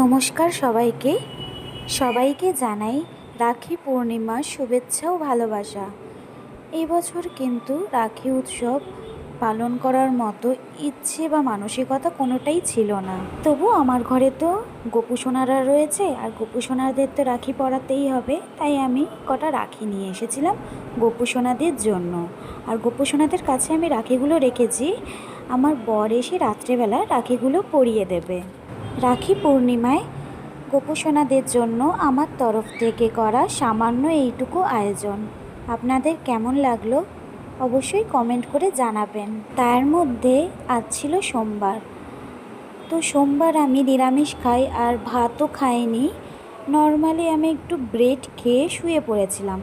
নমস্কার সবাইকে। সবাইকে জানাই রাখি পূর্ণিমার শুভেচ্ছা ও ভালোবাসা। এই বছর কিন্তু রাখি উৎসব পালন করার মতো ইচ্ছে বা মানসিকতা কোনোটাই ছিল না। তবু আমার ঘরে তো গোপুসোনারা রয়েছে, আর গোপুসোনাদের তো রাখি পরাতেই হবে। তাই আমি কটা রাখি নিয়ে এসেছিলাম গোপুসোনাদের জন্য। আর গোপুসোনাদের কাছে আমি রাখিগুলো রেখেছি। আমার বর এসে রাত্রেবেলা রাখিগুলো পরিয়ে দেবে। রাখি পূর্ণিমায় গোপুসোনাদের জন্য আমার তরফ থেকে করা সামান্য এইটুকু আয়োজন। আপনাদের কেমন লাগল অবশ্যই কমেন্ট করে জানাবেন। তার মধ্যে আজ ছিল সোমবার। তো সোমবার আমি নিরামিষ খাই আর ভাতও খাইনি। নর্মালি আমি একটু ব্রেড খেয়ে শুয়ে পড়েছিলাম।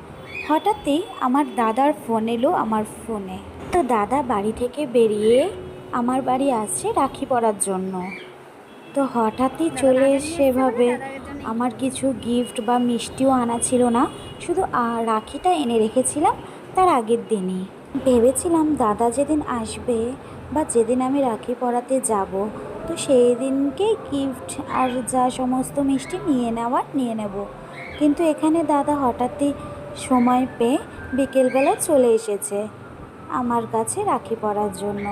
হঠাৎই আমার দাদার ফোন এলো আমার ফোনে। তো দাদা বাড়ি থেকে বেরিয়ে আমার বাড়ি আসছে রাখি পরার জন্য। তো হঠাৎই চলে সেভাবে আমার কিছু গিফট বা মিষ্টিও আনা ছিল না, শুধু রাখিটা এনে রেখেছিলাম তার আগের দিনই। ভেবেছিলাম দাদা যেদিন আসবে বা যেদিন আমি রাখি পরাতে যাব, তো সেই দিনকে গিফট আর যা সমস্ত মিষ্টি নিয়ে নেওয়ার নিয়ে নেব। কিন্তু এখানে দাদা হঠাৎই সময় পেয়ে বিকেলবেলা চলে এসেছে আমার কাছে রাখি পরার জন্য।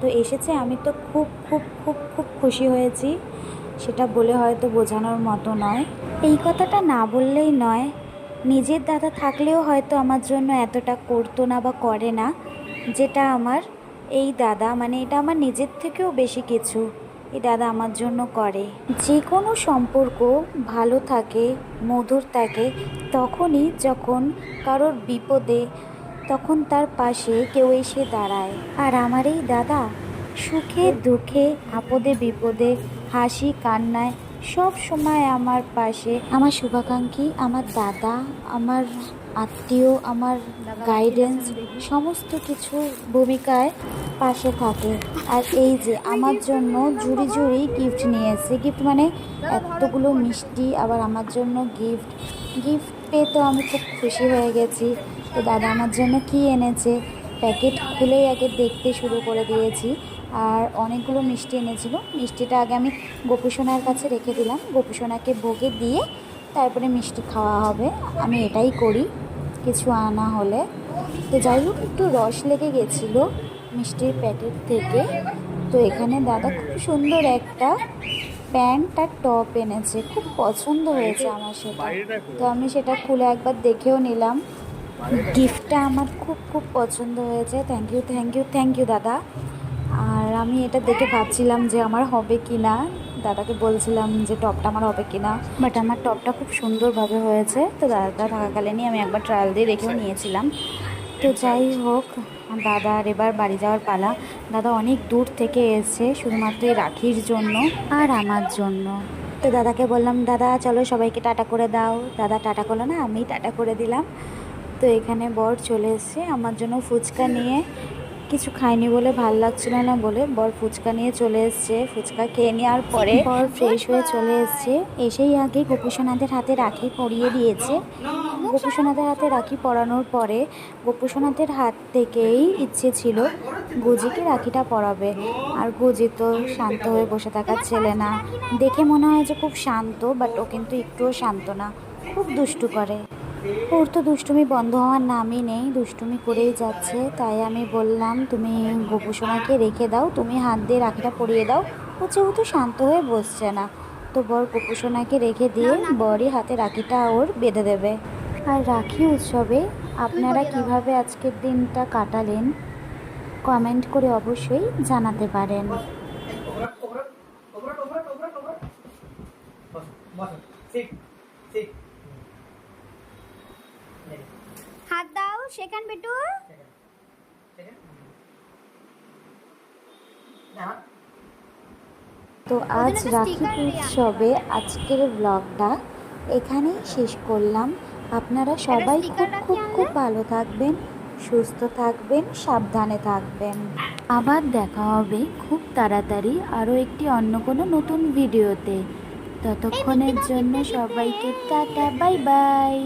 তো এসেছে, আমি তো খুব খুব খুব খুব খুশি হয়েছি। সেটা বলে হয়তো বোঝানোর মতো নয়। এই কথাটা না বললেই নয়, নিজের দাদা থাকলেও হয়তো আমার জন্য এতটা করতো না বা করে না, যেটা আমার এই দাদা মানে এটা আমার নিজের থেকেও বেশি কিছু এই দাদা আমার জন্য করে। যে কোনো সম্পর্ক ভালো থাকে, মধুর থাকে, তখনই যখন কারোর বিপদে তখন তার পাশে কেউ এসে দাঁড়ায়। আর আমার এই দাদা? সুখে, দুঃখে, আপদে, বিপদে, হাসি, কান্নায়, সব সময় আমার পাশে। আমার শুভাকাঙ্ক্ষী, আমার দাদা, আমার আত্মীয়, আমার গাইডেন্স সমস্ত কিছু ভূমিকায় পাশে থাকে। আর এই যে আমার জন্য জুড়ি জুড়ি গিফট নিয়ে এসেছে। গিফট মানে এতগুলো মিষ্টি, আবার আমার জন্য গিফট গিফট পেয়ে তো আমি খুব খুশি হয়ে গেছি। তো দাদা আমার জন্য কি এনেছে? প্যাকেট খুলেই আগে দেখতে শুরু করে দিয়েছি। আর অনেকগুলো মিষ্টি এনেছিল। মিষ্টিটা আগে আমি গোপুসোনার কাছে রেখে দিলাম। গোপুসোনাকে ভোগে দিয়ে তারপরে মিষ্টি খাওয়া হবে। আমি এটাই করি। কিছু আনা হলে। তো যাই হোক একটু রস লেগে গেছিল মিষ্টির প্যাকেট থেকে। তো এখানে দাদা খুব সুন্দর একটা প্যান্ট আর টপ এনেছে। খুব পছন্দ হয়েছে আমার সেটা। তো আমি সেটা খুলে একবার দেখেও নিলাম। গিফটটা আমার খুব খুব পছন্দ হয়েছে। Thank you thank you thank you দাদা। আর আমি এটা দেখে ভাবছিলাম যে আমার হবে কি না দাদাকে বলছিলাম যে টপটা আমার হবে কি না বাট আমার টপটা খুব সুন্দরভাবে হয়েছে। তো দাদা থাকাকালীনই আমি একবার ট্রায়াল দিয়ে রেখেও নিয়েছিলাম। তো যাই হোক, দাদা আর এবার বাড়ি যাওয়ার পালা। দাদা অনেক দূর থেকে এসে শুধুমাত্র রাখির জন্য আর আমার জন্য। তো দাদাকে বললাম, দাদা, চলো সবাইকে টাটা করে দাও। দাদা টাটা করল না, আমি টাটা করে দিলাম। তো এখানে বর চলে এসছে, আমার জন্য ফুচকা নিয়ে। কিছু খাইনি বলে, ভালো লাগছিল না বলে বর ফুচকা নিয়ে চলে এসছে। ফুচকা খেয়ে নেওয়ার পরে বর ফ্রেশ হয়ে চলে এসছে। এসেই আগে গোপুসোনাদের হাতে রাখি পরিয়ে দিয়েছে। গোপুসোনাদের হাতে রাখি পরানোর পরে গোপুসোনাদের হাত থেকেই ইচ্ছে ছিল গুজিকে রাখিটা পরাবে। আর গুজি তো শান্ত হয়ে বসে থাকার ছেলে না। দেখে মনে হয় যে খুব শান্ত বাট ও কিন্তু একটুও শান্ত না। খুব দুষ্টু করে। ওর তো দুষ্টুমি বন্ধ হওয়ার নামই নেই, দুষ্টুমি করেই যাচ্ছে। তাই আমি বললাম, তুমি গোপুসোনাকে রেখে দাও, তুমি হাত দিয়ে রাখিটা পরিয়ে দাও। ও যেহেতু শান্ত হয়ে বসছে না, তো বর গোপুসোনাকে রেখে দিয়ে বরই হাতে রাখিটা ওর বেঁধে দেবে। আর রাখি উৎসবে, আপনারা কীভাবে আজকের দিনটা কাটালেন, কমেন্ট করে অবশ্যই জানাতে পারেন। বেটু. তো আজ রাখি উৎসবে আজকের ব্লগটা এখানেই শেষ করলাম। আপনারা সবাই খুব খুব খুব ভালো থাকবেন সুস্থ থাকবেন সাবধানে থাকবেন। আবার দেখা হবে খুব তাড়াতাড়ি আরও একটি অন্য কোনো নতুন ভিডিওতে। ততক্ষণের জন্য সবাইকে টাটা বাই বাই।